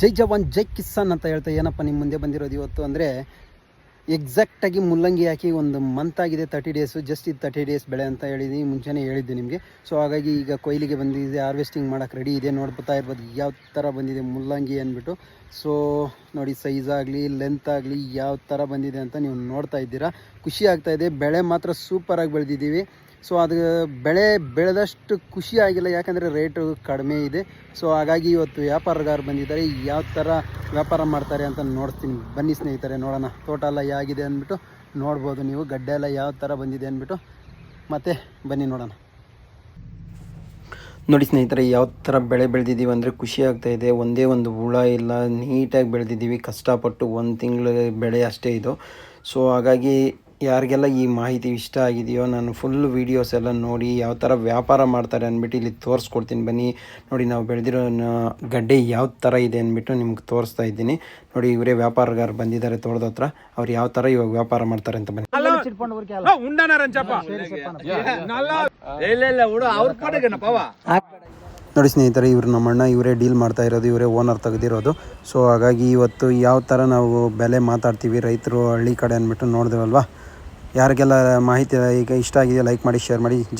ಜೈ ಜವಾನ್, ಜೈ ಕಿಸಾನ್ ಅಂತ ಹೇಳ್ತಾ ಏನಪ್ಪ ನಿಮ್ಮ ಮುಂದೆ ಬಂದಿರೋದು ಇವತ್ತು ಅಂದರೆ ಎಕ್ಸಾಕ್ಟಾಗಿ ಮುಲ್ಲಂಗಿ ಹಾಕಿ ಒಂದು ಮಂತ್ ಆಗಿದೆ ತರ್ಟಿ ಡೇಸು ಜಸ್ಟ್ ಇದು ತರ್ಟಿ ಡೇಸ್ ಬೆಳೆ ಅಂತ ಹೇಳಿದ್ದೀನಿ ಮುಂಚೆನೇ ಹೇಳಿದ್ದೆ ನಿಮಗೆ. ಸೊ ಹಾಗಾಗಿ ಈಗ ಕೊಯ್ಲಿಗೆ ಬಂದಿದೆ ಹಾರ್ವೆಸ್ಟಿಂಗ್ ಮಾಡೋಕ್ಕೆ ರೆಡಿ ಇದೆ ನೋಡ್ಬೋತಾ ಇರ್ಬೋದು ಯಾವ ಥರ ಬಂದಿದೆ ಮುಲ್ಲಂಗಿ ಅಂದ್ಬಿಟ್ಟು. ಸೊ ನೋಡಿ ಸೈಜ್ ಆಗಲಿ ಲೆಂತ್ ಆಗಲಿ ಯಾವ ಥರ ಬಂದಿದೆ ಅಂತ ನೀವು ನೋಡ್ತಾ ಇದ್ದೀರಾ. ಖುಷಿ ಆಗ್ತಾ ಇದೆ, ಬೆಳೆ ಮಾತ್ರ ಸೂಪರಾಗಿ ಬೆಳೆದಿದ್ದೀವಿ. ಸೊ ಅದು ಬೆಳೆ ಬೆಳೆದಷ್ಟು ಖುಷಿ ಆಗಿಲ್ಲ, ಯಾಕಂದರೆ ರೇಟು ಕಡಿಮೆ ಇದೆ. ಸೊ ಹಾಗಾಗಿ ಇವತ್ತು ವ್ಯಾಪಾರಗಾರರು ಬಂದಿದ್ದಾರೆ. ಯಾವ ಥರ ವ್ಯಾಪಾರ ಮಾಡ್ತಾರೆ ಅಂತ ನೋಡ್ತೀನಿ. ಬನ್ನಿ ಸ್ನೇಹಿತರೆ, ನೋಡೋಣ. ತೋಟ ಎಲ್ಲ ಹೇಗಿದೆ ಅಂದ್ಬಿಟ್ಟು ನೋಡ್ಬೋದು ನೀವು. ಗಡ್ಡೆ ಎಲ್ಲ ಯಾವ ಥರ ಬಂದಿದೆ ಅಂದ್ಬಿಟ್ಟು. ಮತ್ತೆ ಬನ್ನಿ ನೋಡೋಣ. ನೋಡಿ ಸ್ನೇಹಿತರೆ, ಯಾವ ಥರ ಬೆಳೆ ಬೆಳೆದಿದ್ದೀವಿ ಅಂದರೆ ಖುಷಿ ಆಗ್ತಾಯಿದೆ ಒಂದೇ ಒಂದು ಹುಳ ಇಲ್ಲ, ನೀಟಾಗಿ ಬೆಳೆದಿದ್ದೀವಿ. ಕಷ್ಟಪಟ್ಟು ಒಂದು ತಿಂಗಳ ಬೆಳೆ ಅಷ್ಟೇ ಇದು. ಸೊ ಹಾಗಾಗಿ ಯಾರಿಗೆಲ್ಲ ಈ ಮಾಹಿತಿ ಇಷ್ಟ ಆಗಿದೆಯೋ ನಾನು ಫುಲ್ ವೀಡಿಯೋಸ್ ಎಲ್ಲ ನೋಡಿ ಯಾವ ಥರ ವ್ಯಾಪಾರ ಮಾಡ್ತಾರೆ ಅಂದ್ಬಿಟ್ಟು ಇಲ್ಲಿ ತೋರಿಸ್ಕೊಡ್ತೀನಿ. ಬನ್ನಿ ನೋಡಿ ನಾವು ಬೆಳೆದಿರೋ ನ- ಗಡ್ಡೆ ಯಾವ ಥರ ಇದೆ ಅಂದ್ಬಿಟ್ಟು ನಿಮ್ಗೆ ತೋರಿಸ್ತಾ ಇದ್ದೀನಿ. ನೋಡಿ ಇವರೇ ವ್ಯಾಪಾರಗಾರ ಬಂದಿದ್ದಾರೆ ತೋಟದ ಹತ್ರ. ಅವ್ರು ಯಾವ ಥರ ಇವಾಗ ವ್ಯಾಪಾರ ಮಾಡ್ತಾರೆ ಅಂತ ಬನ್ನಿ. ನೋಡಿ ಸ್ನೇಹಿತರೆ ಇವರು ನಮ್ಮ ಅಣ್ಣ ಇವರೇ ಡೀಲ್ ಮಾಡ್ತಾ ಇರೋದು ಇವರೇ ಓನರ್ ತೆಗೆದಿರೋದು. ಸೊ ಹಾಗಾಗಿ ಇವತ್ತು ಯಾವ ಥರ ನಾವು ಬೆಲೆ ಮಾತಾಡ್ತೀವಿ ರೈತರು ಹಳ್ಳಿ ಕಡೆ ಅಂದ್ಬಿಟ್ಟು ನೋಡಿದ್ರಲ್ವಾ? ಯಾರಿಗೆಲ್ಲ ಮಾಹಿತಿ ಈಗ ಇಷ್ಟ ಆಗಿದೆ ಲೈಕ್ ಮಾಡಿ ಶೇರ್ ಮಾಡಿ.